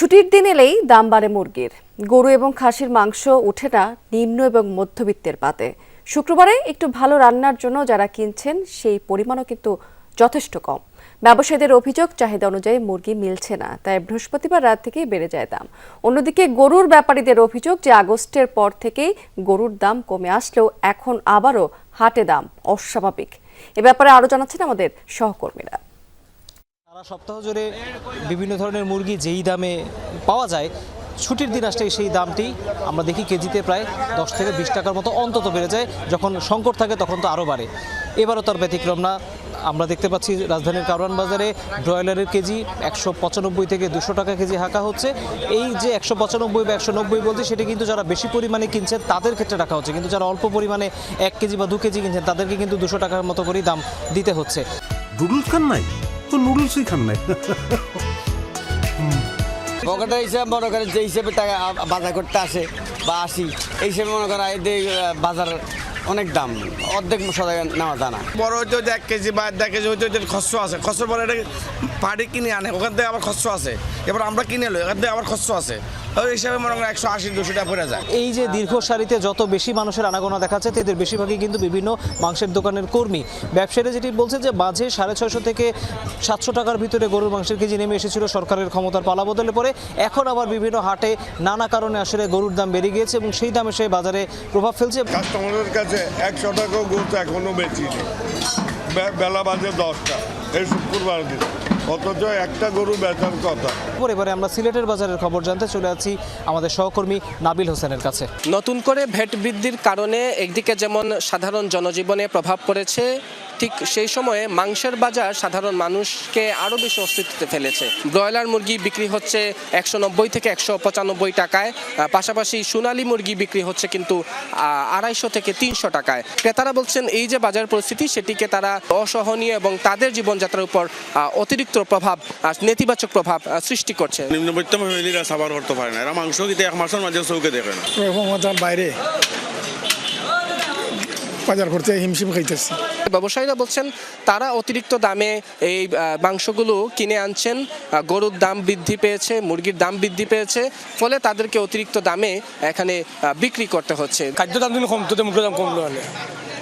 ছুটির দিন এলেই দাম বাড়ে মুরগির। গরু এবং খাসির মাংস ওঠে না নিম্ন এবং মধ্যবিত্তের পাতে শুক্রবারে একটু ভালো রান্নার জন্য যারা কিনছেন, সেই পরিমাণও কিন্তু যথেষ্ট কম। ব্যবসায়ীদের অভিযোগ, চাহিদা অনুযায়ী মুরগি মিলছে না, তাই বৃহস্পতিবার রাত থেকেই বেড়ে যায় দাম। অন্যদিকে গরুর ব্যাপারীদের অভিযোগ যে, আগস্টের পর থেকেই গরুর দাম কমে আসলেও এখন আবারও হাটে দাম অস্বাভাবিক। এ ব্যাপারে আরও জানাচ্ছেন আমাদের সহকর্মীরা। সারা সপ্তাহ জুড়ে বিভিন্ন ধরনের মুরগি যেই দামে পাওয়া যায়, ছুটির দিন আসলে সেই দামটি আমরা দেখি কেজিতে প্রায় দশ থেকে বিশ টাকার মতো অন্তত বেড়ে যায়। যখন সংকট থাকে তখন তো আরও বাড়ে। এবারও তার ব্যতিক্রম না। আমরা দেখতে পাচ্ছি রাজধানীর কারওয়ান বাজারে ব্রয়লারের কেজি একশো পঁচানব্বই থেকে দুশো টাকা কেজি হাঁকা হচ্ছে। এই যে একশো পঁচানব্বই বা একশো নব্বই বলছে, সেটি কিন্তু যারা বেশি পরিমাণে কিনছেন তাদের ক্ষেত্রে রাখা হচ্ছে। কিন্তু যারা অল্প পরিমাণে এক কেজি বা দু কেজি কিনছেন, তাদেরকে কিন্তু দুশো টাকার মতো করেই দাম দিতে হচ্ছে। নুডলস খান তো নুডলসই খান নাই। পকেটে হিসাবে মনে করেন যে হিসেবে টাকা বাজার করতে আসে বা আসি এই হিসেবে মনে করেন এদের বাজার অনেক দাম অর্ধেক সদায় নেওয়া জানা বড় হইতে হইতে এক কেজি বা দেড় কেজি হইতে হইতে খরচ আছে। খরচ পরে এটা পাড়ি কিনে আনে ওখান থেকে আবার খরচ আছে। এবার আমরা কিনে লই ওখান থেকে আবার খরচ আছে। ওই হিসাবে মনে করেন একশো আশি দুশো টাকা পড়ে যায়। এই যে দীর্ঘ সারিতে যত বেশি মানুষের আনাগোনা দেখাচ্ছে তাদের বেশিরভাগই কিন্তু বিভিন্ন মাংসের দোকানের কর্মী। ব্যবসায়ীরা যেটি বলছে যে মাঝে সাড়ে ছয়শো থেকে সাতশো টাকার ভিতরে গরুর মাংসের কেজি নেমে এসেছিল সরকারের ক্ষমতার পালা বদলে পরে। এখন আবার বিভিন্ন হাটে নানা কারণে আসলে গরুর দাম বেড়ে গিয়েছে এবং সেই দামে সে বাজারে প্রভাব ফেলছে। কাস্টমারের কাছে একশো টাকাও গরু এখনও বেচিনি বেলা বাজে দশটা এই শুক্রবার দিন। অথচ একটা গরু বেচার কথা। এবারে আমরা সিলেটের বাজারের খবর জানতে চলে আছি আমাদের সহকর্মী নাবিল হোসেনের কাছে। নতুন করে ভেট বৃদ্ধির কারণে একদিকে যেমন সাধারণ জনজীবনে প্রভাব পড়েছে ঠিক সেই সময়ে মাংসের বাজার সাধারণ মানুষকে আরও বেশি অস্তিত্বে ফেলেছে। ব্রয়লার মুরগি বিক্রি হচ্ছে একশো নব্বই থেকে একশো পঁচানব্বই টাকায় পাশাপাশি সোনালী মুরগি বিক্রি হচ্ছে কিন্তু আড়াইশো থেকে তিনশো টাকায়। ক্রেতারা বলছেন এই যে বাজার পরিস্থিতি সেটিকে তারা অসহনীয় এবং তাদের জীবনযাত্রার উপর অতিরিক্ত প্রভাব নেতিবাচক প্রভাব সৃষ্টি করছে। নিম্নবিত্ত ফ্যামিলিরা সাবার করতে পারে না। এরা মাংস কিনতে এক মাসের মাঝে চৌকে দেখে না। ক্ষমতার বাইরে। বাজার করতে হিমশিম খাইতেছি। ব্যবসায়ীরা বলছেন, তারা অতিরিক্ত দামে এই মাংসগুলো কিনে আনছেন। গরুর দাম বৃদ্ধি পেয়েছে, মুরগির দাম বৃদ্ধি পেয়েছে, ফলে তাদেরকে অতিরিক্ত দামে এখানে বিক্রি করতে হচ্ছে। খাদ্য দাম কম কমতো মুরগির দাম কমলো হলে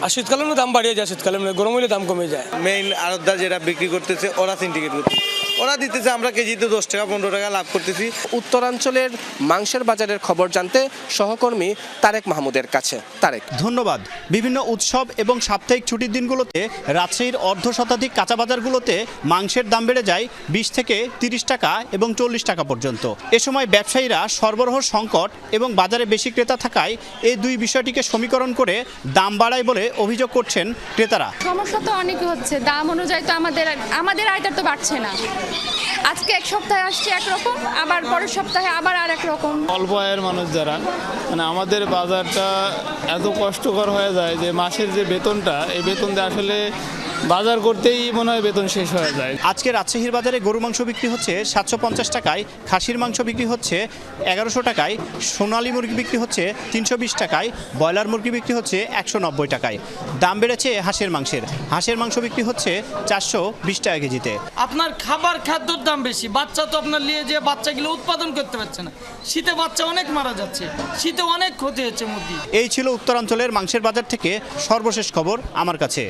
আর শীতকালে দাম বাড়িয়ে যায় শীতকালে গরম হলে দাম কমে যায়। মেইন আড়তদার যেটা বিক্রি করতেছে ওরা সিন্ডিকেট করতেছে ওরা দিতেছে আমরা কেজিতে দশ টাকা পনেরো টাকা লাভ করতেছি। উত্তরাঞ্চলের মাংসের বাজারের খবর জানতে সহকর্মী তারেক মাহমুদের কাছে। তারেক। ধন্যবাদ। বিভিন্ন উৎসব এবং সাপ্তাহিক ছুটির দিনগুলোতে রাজশাহীর অর্ধ শতাধিক কাঁচা বাজারগুলোতে মাংসের দাম বেড়ে যায় বিশ থেকে তিরিশ টাকা এবং চল্লিশ টাকা পর্যন্ত। এ সময় ব্যবসায়ীরা সরবরাহ সংকট এবং বাজারে বেশি ক্রেতা থাকায় এই দুই বিষয়টিকে সমীকরণ করে দাম বাড়ায় বলে অভিযোগ করছেন ক্রেতারা। সমস্যা তো অনেক হচ্ছে। দাম অনুযায়ী তো আমাদের আমাদের আয়টা তো বাড়ছে না। আজকে এক সপ্তাহে আসছে একরকম আবার পরের সপ্তাহে আবার আর এক রকম অল্প আয়ের মানুষ যারা মানে আমাদের বাজারটা এত কষ্টকর হয়ে যায় যে মাসের যে বেতনটা এই বেতন দিয়ে আসলে বাজার করতেই মনে হয় বেতন শেষ হয়ে যায়। আজকে রাজশাহীর বাজারে গরু মাংস বিক্রি হচ্ছে সাতশো পঞ্চাশ টাকায় খাসির মাংস বিক্রি হচ্ছে এগারোশো টাকায় সোনালী মুরগি বিক্রি হচ্ছে তিনশো বিশ টাকায় ব্রয়লার মুরগি বিক্রি হচ্ছে একশো নব্বই টাকায়। দাম বেড়েছে হাঁসের মাংসের। হাঁসের মাংস বিক্রি হচ্ছে চারশো বিশ টাকা কেজিতে। আপনার খাবার খাদ্যর দাম বেশি। বাচ্চা তো আপনার নিয়ে যে বাচ্চাগুলো উৎপাদন করতে পারছে না। শীতে বাচ্চা অনেক মারা যাচ্ছে। শীতে অনেক ক্ষতি হচ্ছে মুরগি। এই ছিল উত্তরাঞ্চলের মাংসের বাজার থেকে সর্বশেষ খবর আমার কাছে।